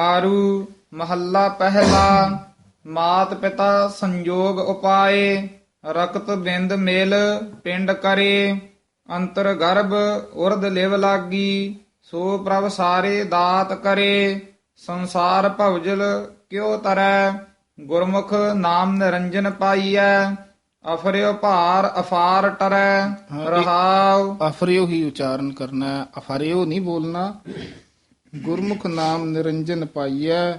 ਆਰੂ ਮਹੱਲਾ ਪਹਿਲਾ ਮਾਤ ਪਿਤਾ ਸੰਜੋਗ ਉਪਾਏ ਰਕਤ ਬਿੰਦ ਮਿਲ ਪਿੰਡ ਕਰੇ ਅੰਤਰ ਗਰਭ ਉਰਦ ਲਿਵ ਲਾਗੀ ਸੋ ਪ੍ਰਭ ਸਾਰੇ ਦਾਤ ਕਰੇ ਸੰਸਾਰ ਭਵਜਲ ਕਿਉ ਤਰੈ ਗੁਰਮੁਖ ਨਾਮ ਨਿਰੰਜਨ ਪਾਈਐ ਅਫਰਿਓ ਭਾਰ ਅਫਾਰ ਟਰੈ ਰਹਾਉ। ਅਫਰਿਓ ਹੀ ਉਚਾਰਨ ਕਰਨਾ ਅਫਰਿਓ ਨਹੀਂ ਬੋਲਣਾ। ਗੁਰਮੁਖ ਨਾਮ ਨਿਰੰਜਨ ਪਾਈਐ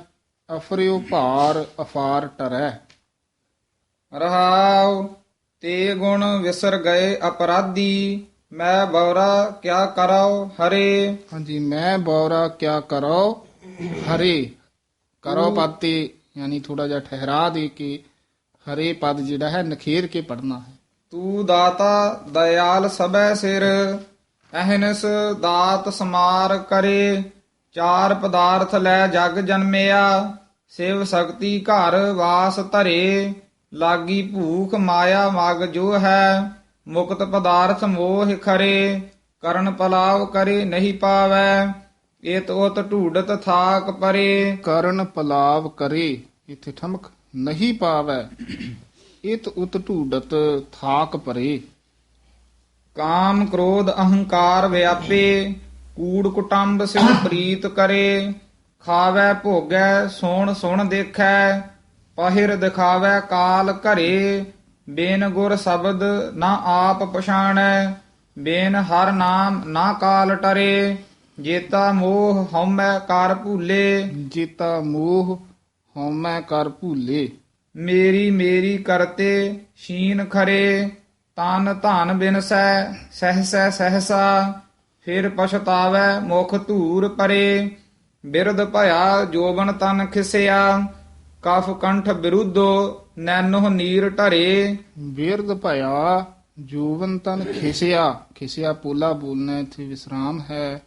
ਅਫਰਿਓ ਭਾਰ ਅਫਾਰ ਟਰੈ। ਰਹਾਉ ਤੇ ਗੁਣ ਵਿਸਰ ਗਏ ਅਪਰਾਧੀ ਮੈਂ ਬੌਰਾ ਕਿਆ ਕਰਾਉ ਹਰੇ। ਹਾਂਜੀ ਮੈਂ ਬੌਰਾ ਕਿਆ ਕਰੋ ਹਰੇ। ਕਰੋ ਪਦ ਤੇ ਯਾਨੀ ਥੋੜਾ ਜਿਹਾ ਠਹਿਰਾ ਦੇ ਕੇ ਹਰੇ ਪਦ ਜਿਹੜਾ ਹੈ ਨਖੇਰ ਕੇ ਪੜਨਾ ਹੈ। ਤੂੰ ਦਾਤਾ ਦਇਆਲ ਸਭੈ ਸਿਰ ਅਹਨਸ ਦਾਤ ਸਮਾਰ ਕਰੇ। ਚਾਰ ਪਦਾਰਥ ਲੈ ਜਗ ਜਨਮਿਆ ਸਿਵ ਸ਼ਕਤੀ ਘਰ ਵਾਸ ਧਰੇ ਲਾਗੀ ਭੂਖ ਮਾਇਆ ਮਗ ਜੋ ਹੈ ਮੁਕਤ ਪਦਾਰਥ ਮੋਹ ਖਰੇ ਕਰਨ ਪਲਾਵ ਕਰੇ ਨਹੀਂ ਪਾਵੈ ਏਤ ਉਤ ਢੂਡਤ ਥਾਕ ਪਰੇ। ਕਰਨ ਪਲਾਵ ਕਰੇ ਇਥੇ ਠਮਕ ਨਹੀਂ ਪਾਵੈ ਇਤ ਉਤ ਢੂਡਤ ਥਾਕ ਪਰੇ। ਕਾਮ ਕ੍ਰੋਧ ਅਹੰਕਾਰ ਵਿਆਪੇ ਕੂੜ ਕੁਟੰਬ ਸਿਉ ਪ੍ਰੀਤ ਕਰੇ ਖਾਵੈ ਭੋਗੈ ਸੋਣ ਸੁਣ ਦੇਖੈ ਪਹਿਰ ਦਿਖਾਵੈ ਕਾਲ ਘਰੇ ਬੇਨ ਗੁਰ ਸ਼ਬਦ ਨਾ ਆਪ ਪਛਾਣੈ ਬੇਨ ਹਰ ਨਾਮ ਨਾ ਕਾਲ ਟਰੇ ਜੇਤਾ ਮੋਹ ਹਉਮੈ ਕਰ ਭੂਲੇ। ਜੀਤਾ ਮੋਹ ਹਉਮੈ ਕਰ ਭੂਲੇ। ਮੇਰੀ ਮੇਰੀ ਕਰਤੇ ਸ਼ੀਨ ਖਰੇ ਤਨ ਧਨ ਬਿਨਸੈ ਸਹਸੈ ਸਹਸਾ ਫਿਰ ਪਛਤਾਵੈ ਮੁਖ ਧੂਰ ਪਰੇ ਬਿਰਧ ਭਇਆ ਜੋਬਨ ਤਨ ਖਿਸਿਆ ਕਫ ਕੰਠ ਬਿਰੁੱਧੋ ਨੈਨੋ ਨੀਰ ਢਰੇ ਬਿਰਧ ਭਇਆ ਜੋਵਨ ਤਨ ਖਿਸਿਆ ਖਿਸਿਆ ਪੋਲਾ ਬੋਲਣਾ ਇੱਥੇ ਵਿਸਰਾਮ ਹੈ।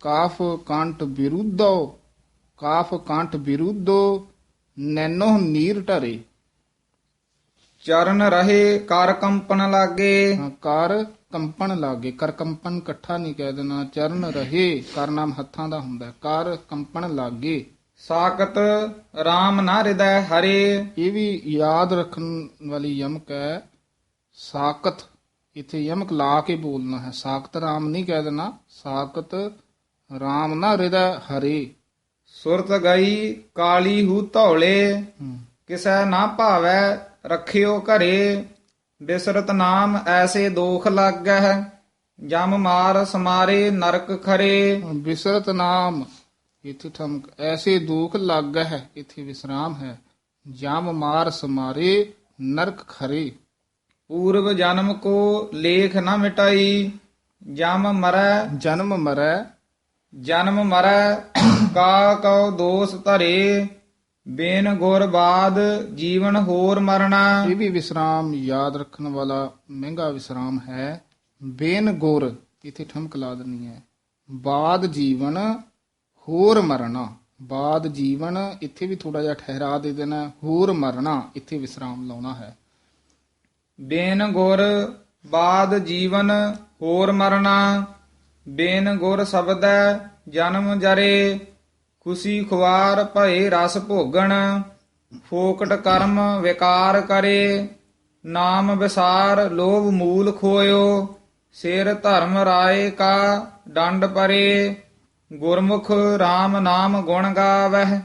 ਕਾਫ ਕੰਠ ਬਿਰੁੱਧੋ ਕਾਫ ਕੰਠ ਬਿਰੁੱਧੋ ਨੈਨੋ ਨੀਰ ਟਰੇ ਚਰਨ ਰਹੇ ਕਰ ਕੰਪਨ ਲਾਗੇ। ਕਰ ਕੰਪਨ ਲਾਗੇ ਕਰ ਕੰਪਨ ਇਕੱਠਾ ਨਹੀਂ ਕਹਿ ਦੇਣਾ ਚਰਨ ਰਹੇ ਕਰ ਨਾਮ ਹੱਥਾਂ ਦਾ ਹੁੰਦਾ। ਕਰ ਕੰਪਨ ਲਾਗੇ। ਸਾਕਤ RAM ਨਾ ਹਿਰਦੈ ਹਰੇ। ਇਹ ਵੀ ਯਾਦ ਰੱਖਣ ਵਾਲੀ ਯਮਕ ਹੈ। ਸਾਕਤ ਇਥੇ ਯਮਕ ਲਾ ਕੇ ਬੋਲਣਾ ਹੈ। ਸਾਕਤ ਰਾਮ ਨਹੀਂ ਕਹਿ ਦੇਣਾ ਸਾਕਤ ਰਾਮ ਨਾ ਹਿਰਦੈ ਹਰੇ। ਸੁਰਤ ਗਈ ਕਾਲੀ ਹੂ ਧੌਲੇ। ਕਿਸੈ ਨਾ ਭਾਵੈ ਰੱਖਿਓ ਘਰੇ। ਬਿਸਰਤ ਨਾਮ ਐਸੇ ਦੋਖ ਲੱਗੈ ਜਮ ਮਾਰ ਸਮਾਰੇ ਨਰਕ ਖਰੇ। ਬਿਸਰਤ ਨਾਮ ਇਥੇ ਠਮਕ ਐਸੇ ਦੁਖ ਲੱਗ ਹੈ ਇਥੇ ਵਿਸਰਾਮ ਹੈ। ਜਮ ਮਾਰ ਸਮਾਰੇ ਨਰਕ ਖਰੇ। ਪੂਰਵ ਜਨਮ ਕੋ ਲੇਖ ਨਾ ਮਿਟਾਈ ਜਮ ਮਰੈ। ਜਨਮ ਮਰੈ। ਜਨਮ ਮਰੈ ਕਾ ਕਉ ਦੋਸ ਧਰੇ। ਬੇਨ ਗੁਰ ਬਾਦ ਜੀਵਨ ਹੋਰ ਮਰਨਾ। ਇਹ ਵੀ ਵਿਸਰਾਮ ਯਾਦ ਰੱਖਣ ਵਾਲਾ ਮਹਿੰਗਾ ਵਿਸਰਾਮ ਹੈ। ਬੇਨ ਗੁਰ ਇਥੇ ਠਮਕ ਲਾ ਦੇਣੀ ਹੈ। ਬਾਦ ਜੀਵਨ ਹੋਰ ਮਰਨਾ। ਬਾਦ ਜੀਵਨ ਇੱਥੇ ਵੀ ਥੋੜਾ ਜਿਹਾ ਠਹਿਰਾ ਦੇ ਦੇਣਾ ਹੋਰ ਮਰਨਾ ਇੱਥੇ ਵਿਸਰਾਮ ਲਾਉਣਾ ਹੈ। ਬੇਨ ਗੁਰ ਬਾਦ ਜੀਵਨ ਹੋਰ ਮਰਨਾ। ਬੇਨ ਗੁਰ ਸ਼ਬਦੈ ਜਨਮ ਜਰੇ। ਖੁਸ਼ੀ ਖੁਆਰ ਭਏ ਰਸ ਭੋਗਣ, ਫੋਕਟ ਕਰਮ ਵਿਕਾਰ ਕਰੇ, ਨਾਮ ਵਿਸਾਰ ਲੋਭ ਮੂਲ ਖੋਇਓ, ਸਿਰ ਧਰਮ ਰਾਏ ਕਾ ਡੰਡ ਪਰੇ, ਗੁਰਮੁਖ RAM ਨਾਮ ਗੁਣ ਗਾਵਹਿ,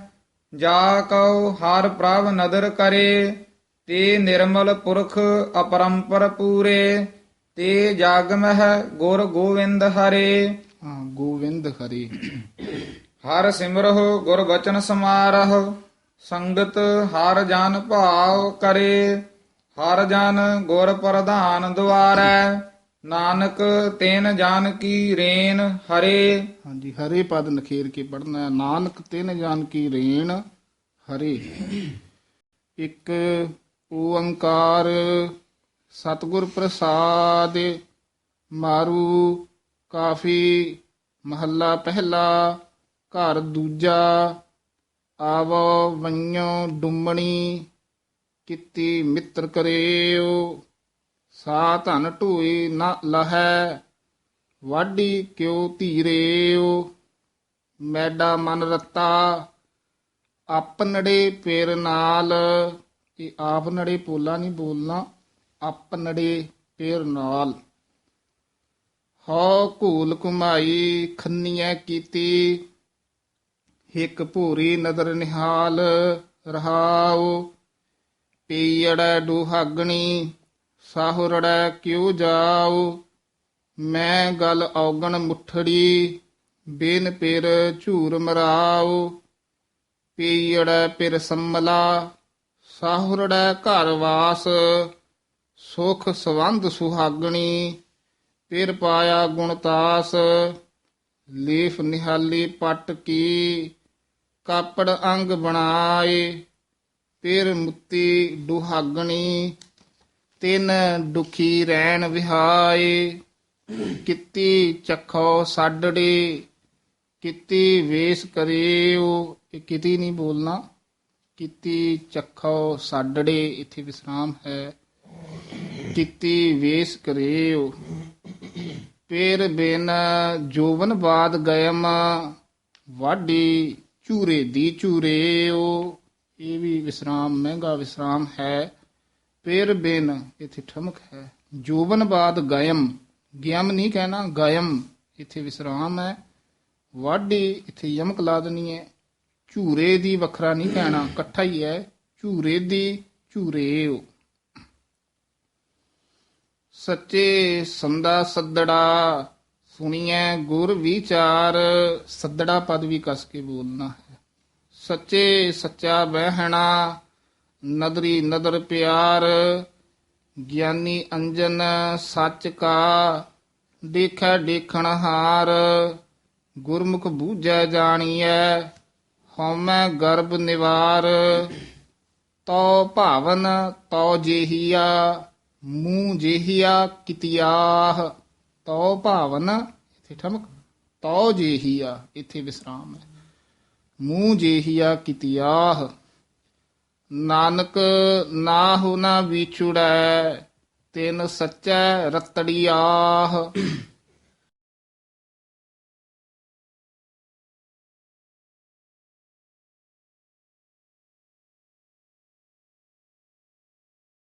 ਜਾ ਕਉ ਹਰ ਪ੍ਰਭ ਨਦਰ ਕਰੇ, ਤੇ ਨਿਰਮਲ ਪੁਰਖ ਅਪਰੰਪਰ ਪੂਰੇ, ਤੇ ਜਗ ਮਹਿ ਗੁਰ ਗੋਵਿੰਦ ਹਰੇ। ਗੋਵਿੰਦ ਹਰੀ। ਹਰ ਸਿਮਰਹੁ ਗੁਰ ਬਚਨ ਸਮਾਰਹੁ, ਸੰਗਤ ਹਰ ਜਨ ਭਾਵ ਕਰੇ। ਹਰ ਜਨ ਗੁਰ ਪ੍ਰਧਾਨ ਦੁਆਰੈ, ਨਾਨਕ ਤੈਨ ਜਾਨ ਕੀ ਰੇਨ ਹਰੇ। ਹਾਂਜੀ, ਹਰੇ ਪਦ ਨਖੇਰ ਕੇ ਪੜਨਾ ਨਾਨਕ ਤਿਨ ਜਾਨ ਕੀ ਰੇਣ ਹਰੇ। ਇੱਕ ਓੰਕਾਰ ਸਤਿਗੁਰ ਪ੍ਰਸਾਦ ਮਾਰੂ, ਕਾਫੀ ਮਹੱਲਾ ਪਹਿਲਾ ਘਰ ਦੂਜਾ ਆਵੋ ਵੰਨੋ ਡੁੰਮਣੀ ਕਿਤੀ ਮਿੱਤਰ ਕਰਿਓ। ਸਾ ਧਨ ਢੋਏ ਨਾ ਲਹੈ, ਵਾਢੀ ਕਿਉ ਧੀਰੇਓ। ਮੈਡਾ ਮਨ ਰਤਾ, ਆਪਨੜੇ ਪੇਰ ਨਾਲ। ਇਹ ਆਪਨੜੇ ਪੋਲਾ ਨਹੀਂ ਬੋਲਣਾ, ਆਪਨੜੇ ਪੇਰ ਨਾਲ। ਹਉ ਘੂਲ ਕੁਮਾਈ ਖੰਨੀਐ ਕੀਤੀ। ਹਿਕ ਭੂਰੀ ਨਦਰ ਨਿਹਾਲ ਰਹਾਉ। ਪੀੜੈ ਦੁਹਾਗਣੀ ਸਾਹੁਰੜੈ ਕਿਉ ਜਾਉ। ਮੈਂ ਗਲ ਔਗਣ ਮੁਠੜੀ, ਬਿਨ ਪਿਰ ਝੂਰ ਮਰਾਉ। ਪੀੜੈ ਪਿਰ ਸੰਮਲਾ, ਸਾਹੁਰੜੈ ਘਰ ਵਾਸ। ਸੁਖ ਸਵੰਦ ਸੁਹਾਗਣੀ, ਪਿਰ ਪਾਇਆ ਗੁਣਤਾਸ ਲੀਫ ਨਿਹਾਲੀ ਪਟ ਕੀ ਕਾਪੜ ਅੰਗ ਬਣਾਏ ਪਿਰ ਮੁੱਤੀ ਦੁਹਾਗਣੀ, ਤਿੰਨ ਦੁਖੀ ਰਹਿਣ ਵਿਹਾਏ, ਕਿਤੀ ਚੱਖੋ ਸਾਡੜੇ, ਕਿਤੀ ਵੇਸ ਕਰਿਓ, ਇਹ ਕਿਤੀ ਨਹੀਂ ਬੋਲਣਾ, ਕਿਤੀ ਚੱਖੋ ਸਾਡੜੇ, ਇੱਥੇ ਵਿਸਰਾਮ ਹੈ, ਕਿਤੀ ਵੇਸ ਕਰਿਓ। ਪੇਰ ਬਿਨ ਜੋਵਨ ਬਾਦ ਗਇਮ ਵਾਢੀ ਝੂਰੇ ਦੀ ਚੂਰੇਓ। ਇਹ ਵੀ ਵਿਸਰਾਮ, ਮਹਿੰਗਾ ਵਿਸਰਾਮ ਹੈ। ਪੇਰ ਬਿਨ ਇੱਥੇ ਠਮਕ ਹੈ। ਜੋਵਨ ਬਾਦ ਗਾਇਮ ਗਿਆਮ ਨਹੀਂ ਕਹਿਣਾ ਗਾਇਮ ਇੱਥੇ ਵਿਸਰਾਮ ਹੈ। ਵਾਢੀ ਇੱਥੇ ਯਮਕ ਲਾ ਦੇਣੀ ਹੈ। ਝੂਰੇ ਦੀ ਵੱਖਰਾ ਨਹੀਂ ਕਹਿਣਾ, ਇਕੱਠਾ ਹੀ ਹੈ। ਝੂਰੇ ਦੀ ਝੂਰੇਓ ਸੱਚੇ ਸੰਦਾ ਸੱਦੜਾ। ਸੁਣੀਐ ਗੁਰ ਵਿਚਾਰ, ਸੱਦੜਾ ਪਦ ਵੀ ਕਸ ਕੇ ਬੋਲਣਾ ਹੈ। ਸੱਚੇ ਸੱਚਾ ਬਹਿਣਾ, ਨਦਰੀ ਨਦਰ ਪਿਆਰ, ਗਿਆਨੀ ਅੰਜਨ ਸੱਚ ਕਾ, ਦੇਖੈ ਦੇਖਣ ਹਾਰ, ਗੁਰਮੁਖ ਬੂਝੈ ਜਾਣੀਐ, ਹਉਮੈ ਗਰਭ ਨਿਵਾਰ। ਤੋ ਭਾਵਨ ਤੋ ਜੇਹੀਆ, ਮੂੰਹ ਜੇਹੀਆ ਕਿਤਿਆਹ। ਤੋ ਭਾਵਨ, ਇੱਥੇ ਠਮਕ ਤੋ ਜੇਹੀਆ, ਇੱਥੇ ਵਿਸਰਾਮ ਹੈ। ਮੂੰਹ ਜੇਹੀਆ ਕਿਤਿਆਹ, ਨਾਨਕ ਨਾਹੁ ਨਾ ਵਿਛੁੜੈ, ਤਿਨ ਸੱਚੈ ਰਤੜੀਆਹ।